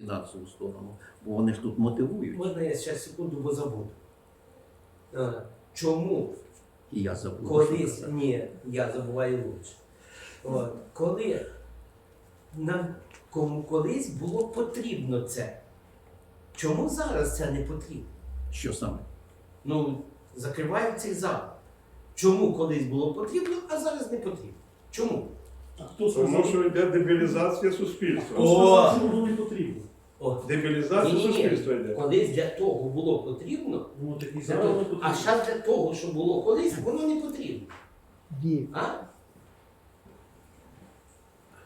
фінансову сторону, бо вони ж тут мотивують. Можна я ще секунду, бо забуду. Чому І я забув. колись, що ні, я забуваю лучше. От, коли нам кому колись було потрібно це, чому зараз це не потрібно? Що саме? Ну, закривають цей зал. Чому колись було потрібно, а зараз не потрібно? Чому? А хто Тому сказав, що йде дебілізація суспільства. О! що воно не потрібно? О, Дебілізація суспільства йде. колись для того було потрібно, Ну так і для зараз того- не потрібно. а зараз для того, що було колись, воно не потрібно. Ні. А?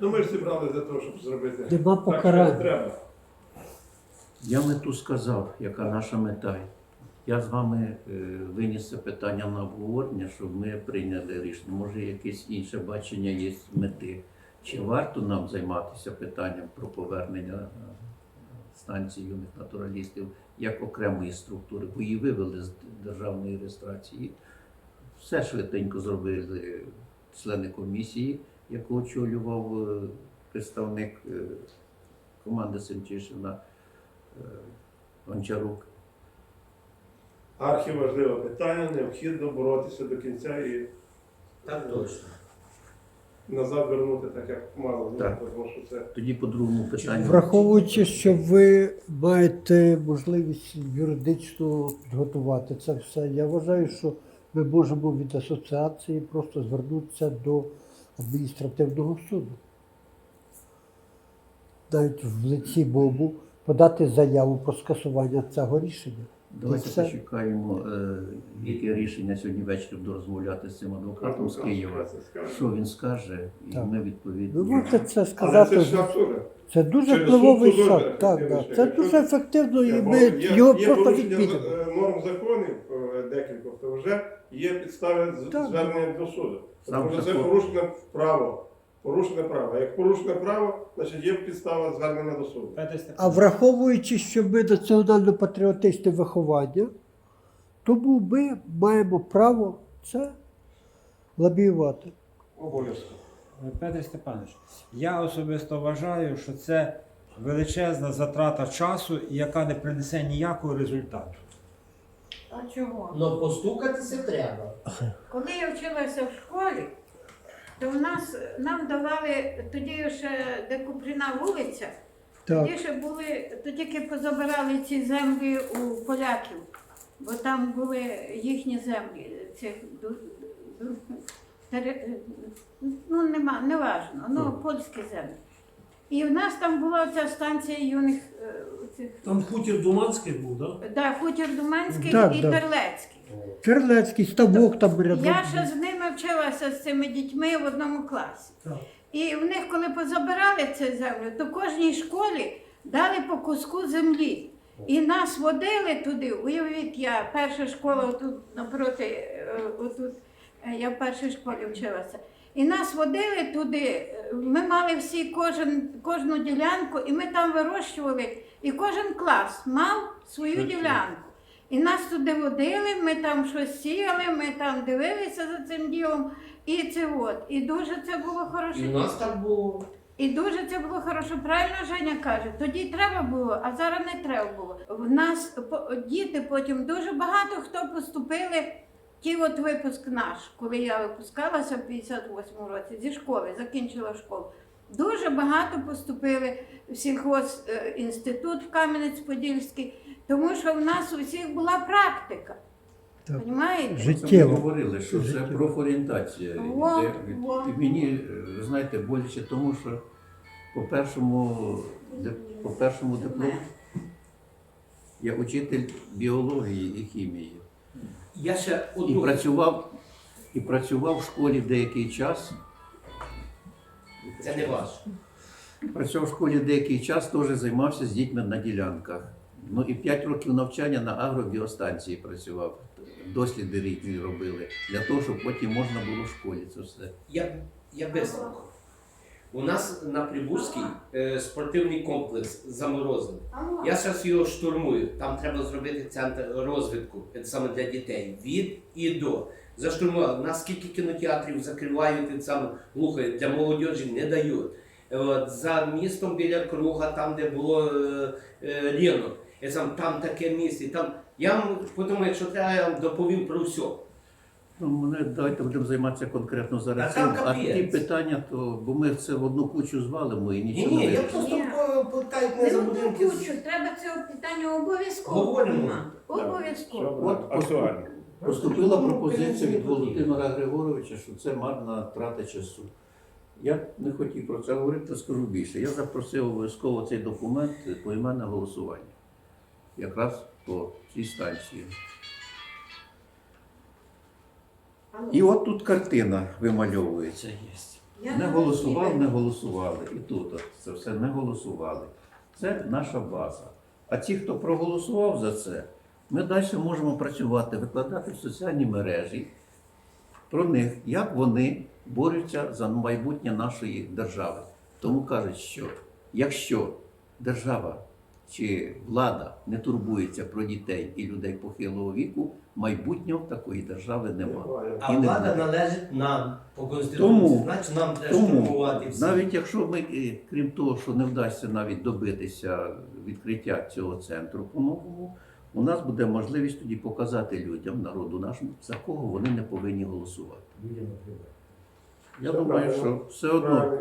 Ну ми ж зібрали для того, щоб зробити. Нема Так, що покарання. треба. Я мету сказав, яка наша мета. Я з вами е, виніс це питання на обговорення, щоб ми прийняли рішення. Може, якесь інше бачення є мети. Чи варто нам займатися питанням про повернення е, станції юних натуралістів як окремої структури, бо її вивели з державної реєстрації. Все швиденько зробили члени комісії, яку очолював е, представник е, команди Семчишина е, Гончарук. Архіважливе питання, необхідно боротися до кінця і Так точно. Назад вернути так, як мало. Так. Тому що це Тоді по другому питанню. Враховуючи, що ви маєте можливість юридично підготувати це все, я вважаю, що ми можемо від асоціації просто звернутися до адміністративного суду. Навіть в лиці БОБу подати заяву про скасування цього рішення. Давайте це- почекаємо, е, яке рішення сьогодні ввечері буду розмовляти з цим адвокатом з Києва. Що він скаже, і Так. ми відповідно. Ви можете це Але сказати. це ж. Це дуже впливовий суд шаг. дуже Так, так. Це Якщо- дуже ефективно і ми є, його є просто відмінимо. норм законів е, декількох, то вже є підстави Так. звернення до суду. Сам Тому що це закон. порушене право. Порушене право. Як порушене право, значить є підстава звернення до суду. А враховуючи, що ми національно-патріотичне виховання, тому ми маємо право це лобіювати. Обов'язково. Петр Степанович, я особисто вважаю, що це величезна затрата часу, яка не принесе ніякого результату. А чого? Ну постукатися треба. Коли я вчилася в школі, то в нас нам давали тоді ще де Купріна вулиця, Так. тоді ще були, то тільки позабирали ці землі у поляків, бо там були їхні землі, цих ду- ду- тере- ну нема, не важно, ну польські землі. І в нас там була ця станція юних е, цих, Там хутір Думанський був, так? да, хутір Думанський Так, і да. Терлецький. Черлецький ставок там рядом. Я ще з ними вчилася з цими дітьми в одному класі. Так. І в них, коли позабирали цю землю, то кожній школі дали по куску землі. І нас водили туди. Уявіть, я перша школа отут напроти, е, отут, е, я в першій школі вчилася. І нас водили туди. Ми мали всі кожен, кожну ділянку, і ми там вирощували. І кожен клас мав свою ділянку. І нас туди водили, ми там щось сіяли, ми там дивилися за цим ділом. І це от. І дуже це було хороше. І в нас так було. І дуже це було хорошо. Правильно Женя каже, тоді треба було, а зараз не треба було. В нас діти потім дуже багато хто поступили. Ті от випуск наш, коли я випускалася в 58-му році зі школи, закінчила школу. Дуже багато поступили в сільхозінститут в Кам'янець-Подільський, тому що в нас у всіх була практика. Так. Ми говорили, що це Життєво. профорієнтація. Від- І мені, ви знаєте, боляче тому, що по першому, по першому диплому я учитель біології і хімії. Я ще І одну працював, і працював в школі деякий час. це не ваше. Працював в школі деякий час, теж займався з дітьми на ділянках. Ну і 5 років навчання на агробіостанції працював. Досліди різні робили для того, щоб потім можна було в школі це все. Я, я бистренько. У нас на Прибузькій е, спортивний комплекс заморозений. Я зараз його штурмую. Там треба зробити центр розвитку е, саме для дітей. Від і до. Заштурмували. Наскільки кінотеатрів закривають саме глухають, для молодіжі не дають. От, за містом біля круга, там, де було е, е, ринок. Там таке місце. Там, я вам потім, якщо треба, я вам доповім про все. Ну, мене давайте будемо займатися конкретно зараз. Та там цим. А капець. ті питання, то бо ми це в одну кучу звалимо і Ні, нічого ні, не я вирішимо. просто Ні. по- питаю не Не за одну будинки. кучу, треба цього питання обов'язково. Говоримо. піднімати. Обов'язково. От актуально. Поступила пропозиція від Володимира Григоровича, що це марна трата часу. Я не хотів про це говорити, то скажу більше. Я запросив обов'язково цей документ поіменне голосування. Якраз по цій станції. І от тут картина вимальовується. Є. Не голосував, не голосували. І тут от це все не голосували. Це наша база. А ті, хто проголосував за це, ми далі можемо працювати, викладати в соціальні мережі про них, як вони борються за майбутнє нашої держави. Тому кажуть, що якщо держава чи влада не турбується про дітей і людей похилого віку, майбутнього такої держави немає. А І не влада буде. належить нам по конституції. Значить, нам треба Тому штурмувати всі. навіть якщо ми, е, крім того, що не вдасться навіть добитися відкриття цього центру по-новому, у нас буде можливість тоді показати людям, народу нашому, за кого вони не повинні голосувати. Я думаю, що все одно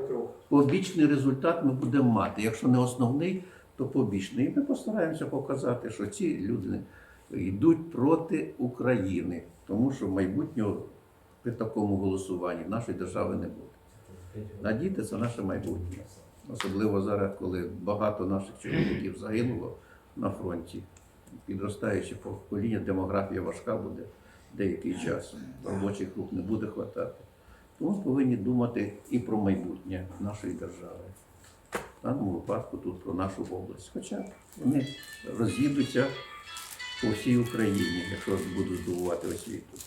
побічний результат ми будемо мати. Якщо не основний, то побічний. І ми постараємося показати, що ці люди йдуть проти України, тому що майбутнього при такому голосуванні нашої держави не буде. А діти це наше майбутнє. Особливо зараз, коли багато наших чоловіків загинуло на фронті. Підростаюче покоління, демографія важка буде деякий час. Робочих рук не буде хватати. Тому повинні думати і про майбутнє нашої держави. В даному випадку тут про нашу область. Хоча вони роз'їдуться по всій Україні, якщо будуть здобувати освіту.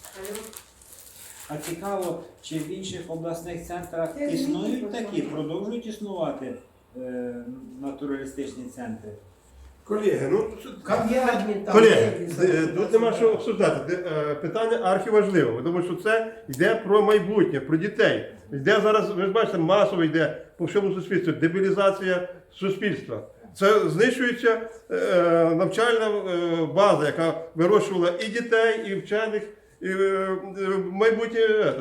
А цікаво, чи в інших обласних центрах існують такі, продовжують існувати е, натуралістичні центри? Колеги, ну Кав'ярні там. Колеги, е, тут нема що обсуждати. Де, е, Питання архіважливе, тому що це йде про майбутнє, про дітей. Йде зараз, ви ж бачите, масово йде по всьому суспільству дебілізація суспільства. Це знищується е, навчальна е, база, яка вирощувала і дітей, і вчених, і е, е, майбутнє. е,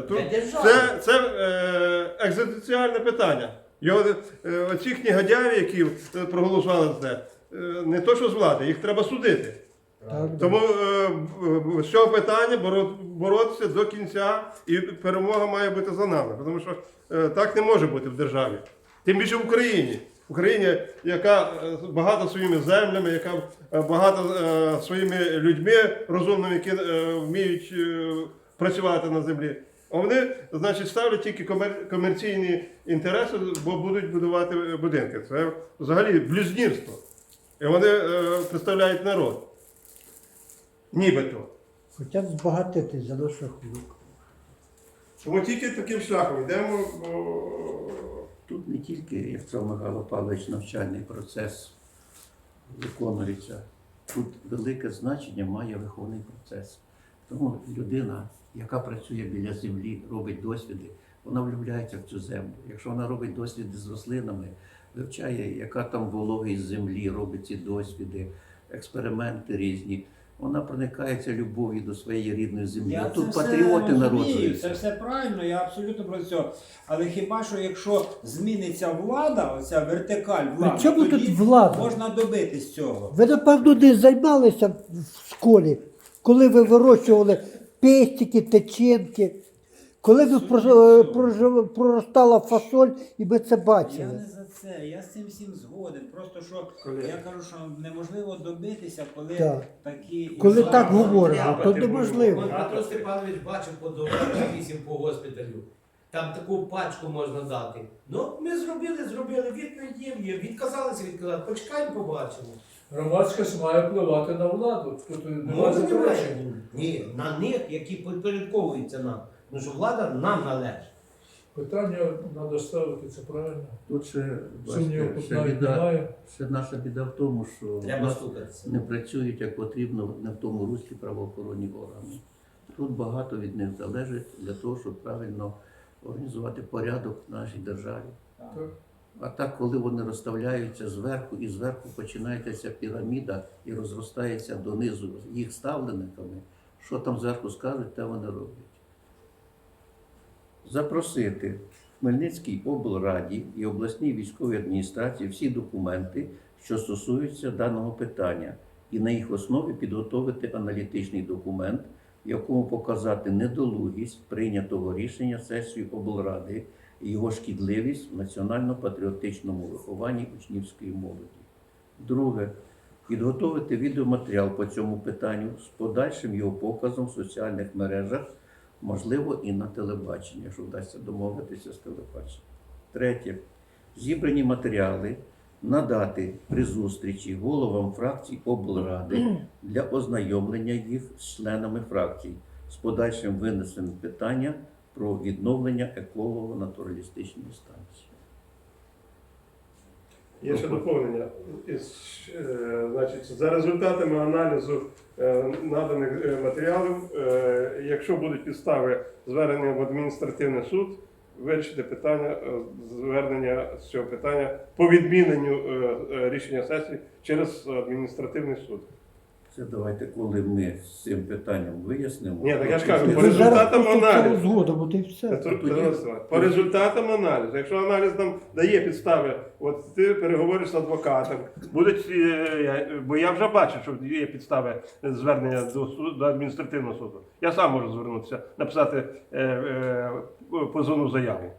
це це е, екзистенціальне питання. Його е, оцих негодяїв, які е, проголосували за це, е, не то що з влади, їх треба судити. Так, Тому е, з цього питання боро- боротися до кінця, і перемога має бути за нами. Тому що е, так не може бути в державі. Тим більше в Україні. Україні, яка е, багата своїми землями, яка е, багата е, своїми людьми розумними, які е, вміють е, працювати на землі. А вони, значить, ставлять тільки комер- комерційні інтереси, бо будуть будувати будинки. Це взагалі блюзнірство. І вони е, представляють народ. Нібито. Хочуть збагатитись за наш рахунок. Тому тільки таким шляхом йдемо. Тут не тільки, як сказав Михайло Павлович, навчальний процес виконується. Тут велике значення має виховний процес. Тому людина, яка працює біля землі, робить досліди, вона влюбляється в цю землю. Якщо вона робить досліди з рослинами, вивчає, яка там вологість землі, робить ці досліди, експерименти різні. Вона проникається любов'ю до своєї рідної землі. А тут патріоти народжуються. Це все правильно, я абсолютно про це. Але хіба що якщо зміниться влада, оця вертикаль влади, чому тоді тут влада? можна добитись цього. Ви, напевно, не займалися в школі, коли ви вирощували пестики, теченки, коли про- прожив- проростала фасоль, і ви це Я не за це, я з цим всім згоден. Просто що Колеги. я кажу, що неможливо добитися, коли Так. такі Коли так говоримо, то неможливо. Петро Степанович бачив по дорозі вісім по госпіталю. Там таку пачку можна дати. Ну, ми зробили, зробили, відповідь є, є. Відказалися, відказали. Почекаємо, побачимо. Громадськість має впливати на владу. Тут немає Може, немає. заперечень. Ні, на них, які підпорядковуються нам. Тому що влада нам належить. Питання треба ставити, це правильно. Тут ще, бачите, ще навіть біда, немає. ще наша біда в тому, що в Треба нас не працюють як потрібно не в тому руслі правоохоронні органи. Тут багато від них залежить для того, щоб правильно організувати порядок в нашій державі. Так. А так, коли вони розставляються зверху, і зверху починається ця піраміда і розростається донизу їх ставленниками, що там зверху скажуть, те вони роблять. Запросити в Хмельницькій облраді і обласній військовій адміністрації всі документи, що стосуються даного питання, і на їх основі підготовити аналітичний документ, в якому показати недолугість прийнятого рішення сесії облради і його шкідливість в національно-патріотичному вихованні учнівської молоді. Друге, підготовити відеоматеріал по цьому питанню з подальшим його показом в соціальних мережах, можливо, і на телебаченні, якщо вдасться домовитися з телебаченням. Третє, зібрані матеріали надати при зустрічі головам фракцій облради для ознайомлення їх з членами фракцій з подальшим винесенням питання про відновлення еколого-натуралістичної станції. Є ще доповнення. Е, значить, за результатами аналізу наданих е, матеріалів, е, якщо будуть підстави звернення в адміністративний суд, вирішити питання е, звернення з цього питання по відміненню е, е, рішення сесії через адміністративний суд. Це давайте, коли ми з цим питанням вияснимо. Ні, так я ж кажу, по результатам аналізу. згодом, от і все. Васильович, По результатам аналізу. Якщо аналіз нам дає підстави, от ти переговориш з адвокатом, будуть, е, бо я вже бачу, що є підстави звернення до до адміністративного суду. Я сам можу звернутися, написати е, е, позовну заяву.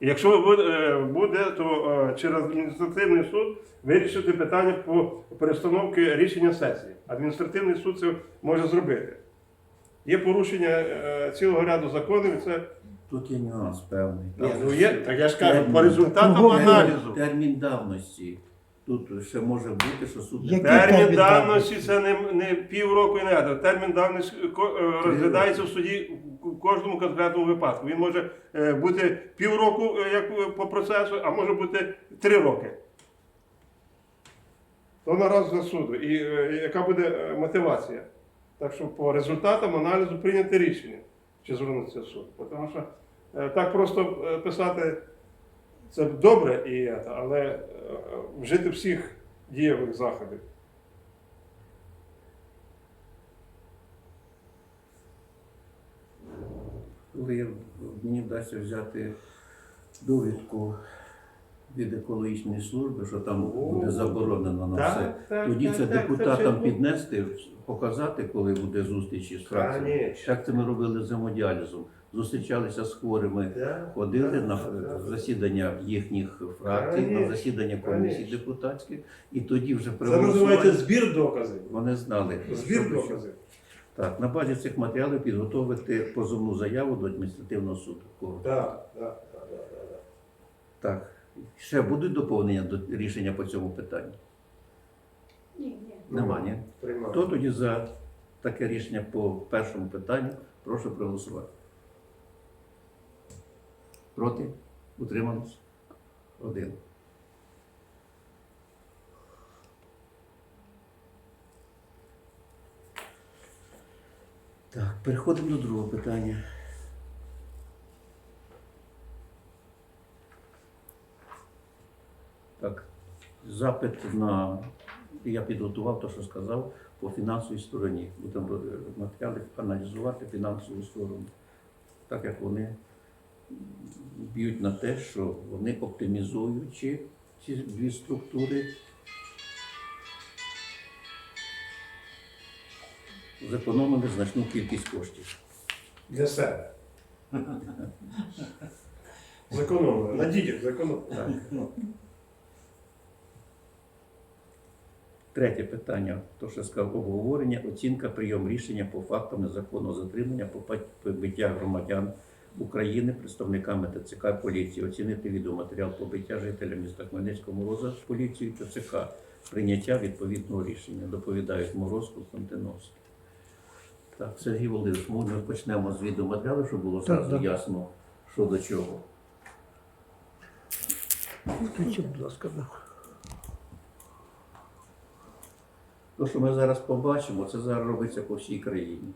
І Якщо буде, е, то е, через адміністративний суд вирішити питання по перестановці рішення сесії. Адміністративний суд це може зробити. Є порушення е, цілого ряду законів, і це Тут є нюанс певний. ні, ну є, так я ж кажу, термін, по результатам аналізу. Термін давності. Тут ще може бути, що суд не Який Термін термін давності давності? це не, не півроку і не а термін давності ко- е, розглядається в суді в кожному конкретному випадку. Він може е, бути півроку е, як е, по процесу, а може бути три роки. То на розгляд суду. І е, яка буде е, мотивація? Так що по результатам аналізу прийняти рішення, чи звернутися в суд. Тому що е, так просто е, писати це добре, і, але е, вжити всіх дієвих заходів. коли мені вдасться взяти довідку від екологічної служби, що там буде заборонено на Так, все. так, Тоді так, це так, депутатам все піднести, показати, коли буде зустрічі з фракціями. Конечно. Так це ми робили з гемодіалізом. Зустрічалися з хворими, ходили на засідання їхніх фракцій, на засідання комісій депутатських, і тоді вже Це називається збір доказів. вони знали. Збір доказів. Так, на базі цих матеріалів підготовити позовну заяву до адміністративного суду. Так, так, так, так, так. Так. Ще будуть доповнення до рішення по цьому питанню? Ні, ні. Нема, ні? Приймаю. Хто тоді за таке рішення по першому питанню? Прошу проголосувати. Проти? Утримались? Один. Так, переходимо до другого питання. Так, запит на. Я підготував те, що сказав, по фінансовій стороні. Будемо е, матеріали аналізувати фінансову сторону. Так як вони б'ють на те, що вони оптимізуючи ці дві структури, зекономили значну кількість коштів. Для себе. Зекономили. На дітях зекономили. Так. Третє питання, то що я сказав, обговорення, оцінка, прийом рішення по фактам незаконного затримання, побиття громадян України представниками ТЦК поліції, оцінити відеоматеріал побиття жителя міста Хмельницького Мороза з поліцією ТЦК, прийняття відповідного рішення. Доповідають Мороз Константиновський. Так, Сергій Володимирович, ми почнемо з відеоматеріалу, щоб було зразу так. ясно, що до чого. Включіть, будь ласка. То, що ми зараз побачимо, це зараз робиться по всій країні.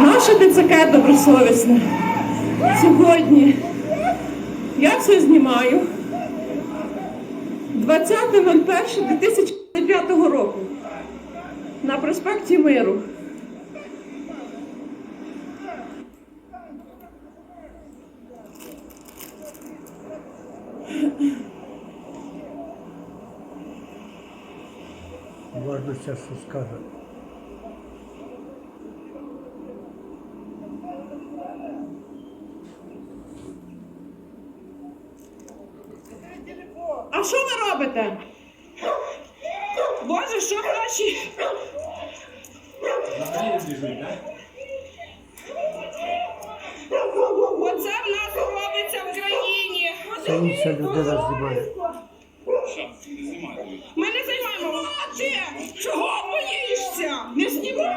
Наше ТЦК добросовісне. Сьогодні я це знімаю 20.01.2005 року на проспекті Миру. Важно зараз, що скаже. А що ви робите? Боже, що наші? Оце в нас робиться в країні. Це інша людина знімає. Ми не займаємо. Ти чого боїшся? Не знімай.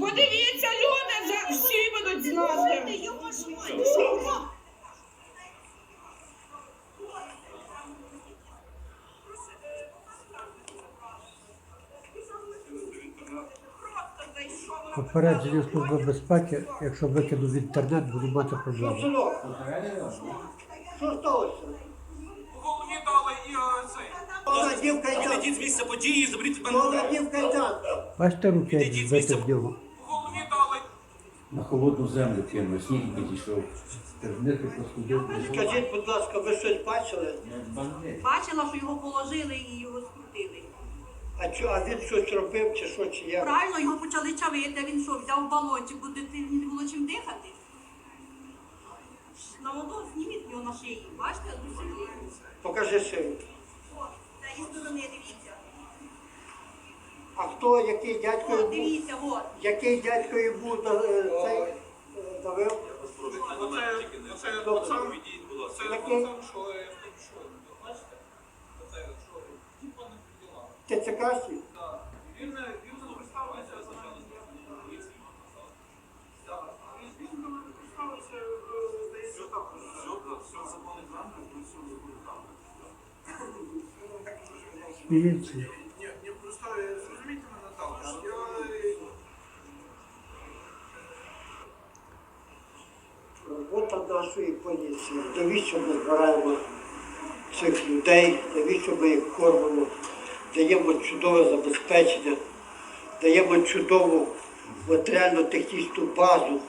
Подивіться, люди за всі будуть знати. Попередження Служби безпеки, якщо викину в інтернет, буду мати проблеми. Що сталося? голові дали і е, цей. Молодів кайдан. Відійдіть з місця події, заберіть мене. Молодів кайдан. Бачите руки, як збити в нього. На холодну землю кинув, сніг підійшов. Тернити. Скажіть, будь ласка, ви щось бачили? Бачила, що його положили і його скрутили. А, чо, а він щось робив чи що, чи як? Правильно, його почали чавити, а він що, взяв балончик, бо дитині не було чим дихати. На воду зніміть його на шиї, бачите? Сильно. Покажи шию. О, з цієї сторони, дивіться. А хто, який дядько, О, був, дивіться, от. який дядько і був да- е, цей, е, давив? Оце, оце відійдіть. Це Який? пацан, що я. Бачите? Оце, що, типа не приділа. Ти цикасі? Так. Він, не- він не представився за поліції. Він не представився, е, здається, так. Все, все. Ні, ні, просто е, зрозумійте мене так, що я е, Робота нашої поліції. Навіщо ми збираємо цих людей, навіщо ми їх кормимо, даємо чудове забезпечення, даємо чудову матеріально-технічну базу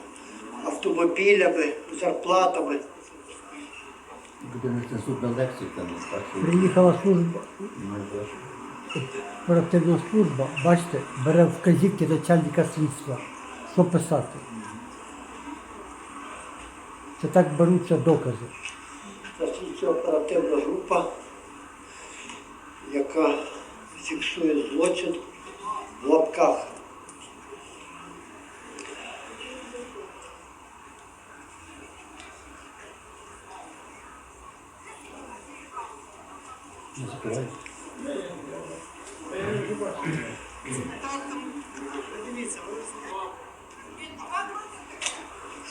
автомобілями, зарплатами. Буде несенсурна лексика, не так Приїхала служба, оперативна служба, бачите, бере вказівки начальника слідства. Що писати? Це так беруться докази. Працюється оперативна група, яка фіксує злочин в лапках. Не закривай.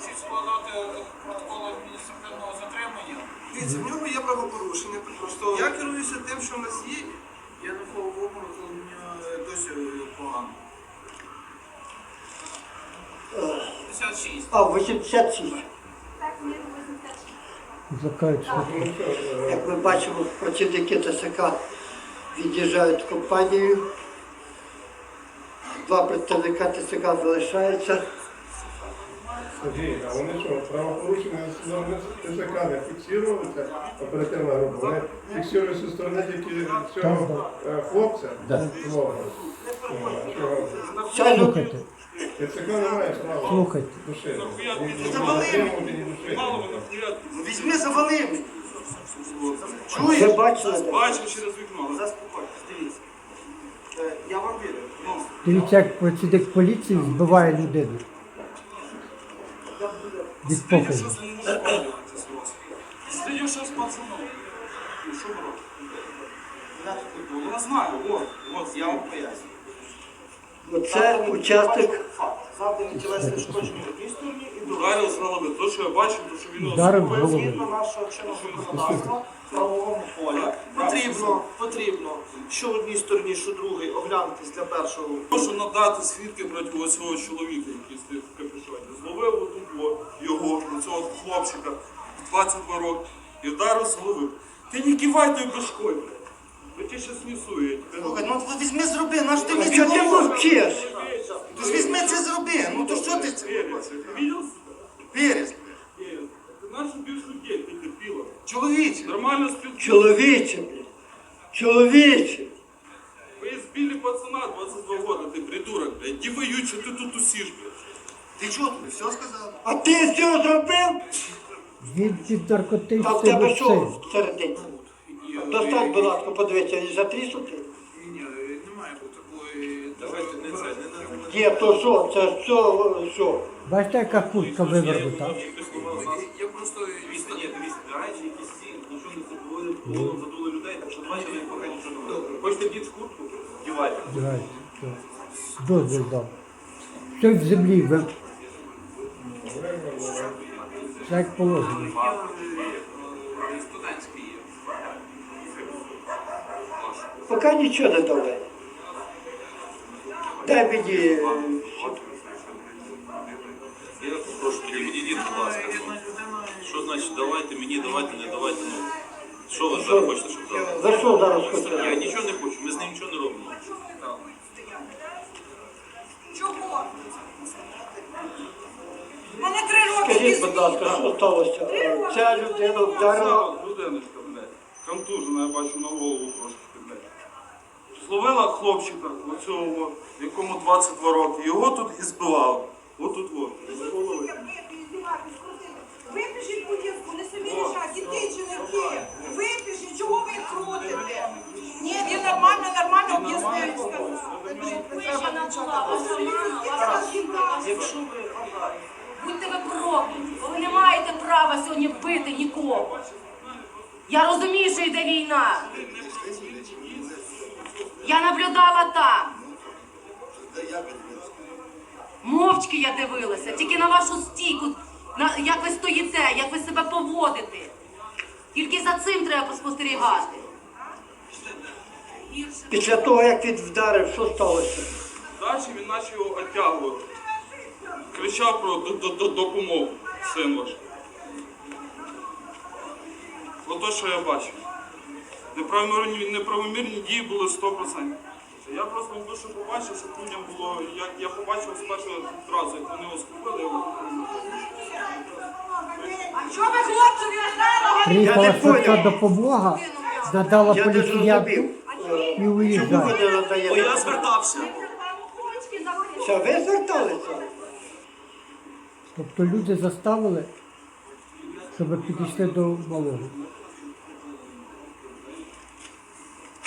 всі складати протокол адміністративного затримання. Дивіться, в нього є правопорушення. Просто я керуюся тим, що в нас є. Я не впав в обморок, але мені е, досі погано. 56. А, 86. Так, миру 86. Викликають швидко. Як ми бачимо, працівники ТСК від'їжджають компанією. Два представника ТСК залишаються. Сергій, а вони що, правопорушення норми ТЗК не фіксувалися, оперативна група, вони фіксуються зі сторони тільки цього е, хлопця. Да. Свого. Чого? Слухайте, ТЦК не має права слухайте. душити. Завали. Мало ви нахуя Візьми, завали. мене. Ви Чуєш? бачили? бачив через вікно. Заспокойтесь, дивіться. Е, Я вам вірю. Ну, Дивіться, як працівник поліції збиває людину. Від Стидю, показу. що з ним розмовляти з вас. Пацаном. Ну, Що ви робите? Ну, Я знаю, от, от, я вам поясню. Оце учасник Завдані тілесні ушкодження одній стороні і другій. Ударив з голови. То, що я бачив, то, що він Ударив особливо- головою. Згідно нашого чинного законодавства в правовому полі потрібно, потрібно, що в одній стороні, що в другій, оглянутись для першого Можу надати свідки проти ось цього чоловіка, який стоїть в капюшоні. Зловив одну його, цього хлопчика, 22 роки, і вдарив з голови. Ти не кивай той башкой, щас несу, я тебе. Слухай, ну от візьми зроби, наш ти мені ти мовчиш? Ти ж візьми це зроби, ну то що ти це? Перець, ти видел? Перець. Нашу більшу дітей, ти терпіла. Чоловіче. Нормально спілкуйся. Чоловіче, блядь. Чоловіче. Ви збили пацана 22 года, ти придурок, блядь. Іди воюй, що ти тут усиш, блядь. Ти чого тобі все сказав? А ти що зробив? Він під Та в тебе що всередині? Достань, будь ласка, подивися, і затріснути. Ні, немає такої. Давайте не це, не Є, то що, це все, що? Бачите, яка куртка вивернута? Я просто дивіться, ні, дивіться, гарячі якісь ці, нічого не забули, голову задули людей, так що давайте ви поки нічого не робите. Хочете дід в куртку? Дівайте. Давайте, все. Дозвіл дав. Все в землі. ви- Все як положено. Студентський є. Поки нічого не давай. Дай мені. Я прошу, підійдіть, будь ласка. Що значить давайте мені, давайте, не давайте, ну. Що ви зараз хочете, щоб дали? За що зараз Я нічого не хочу, ми з ним нічого не робимо. Чого? Мене три роки Скажіть, будь ласка, що сталося? Ця людина вдарила. Людиночка, блядь. Контужена, я бачу на голову трошки. Зловила хлопчика, оцього, якому 22 роки. Його тут і збивали. Отут от. Випишіть будь-яку, не собі рішать, дітей чи не ті. Випишіть, чого ви їх крутите? Ні, він нормально, нормально об'яснив, сказав. Якщо ви Будьте ви прокляті, бо ви не маєте права сьогодні бити нікого. Я розумію, що йде війна. Я наблюдала там. Мовчки я дивилася, тільки на вашу стійку, на, як ви стоїте, як ви себе поводите. Тільки за цим треба поспостерігати. Після того, як він вдарив, що сталося? Далі він почав його оттягувати. Кричав про д- д- д- допомогу, син ваш. Ото, що я бачив. Неправомірні, неправомірні дії були 100%. Я просто дуже побачив, що людям було, як я побачив спершу одразу, як вони його схопили, я А чого ви хлопцеві не Приїхала Я не швидка понял. допомога, надала Я не зрозумів. І Чому ви не надаєте? звертався. Це ви зверталися? Тобто люди заставили, щоб підійшли до малого.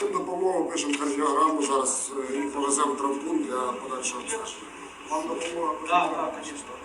Допомогу пишемо кардіограму, зараз е, їх повеземо в травмпункт для подальшого обстеження. Вам допомога? Так, так, звісно.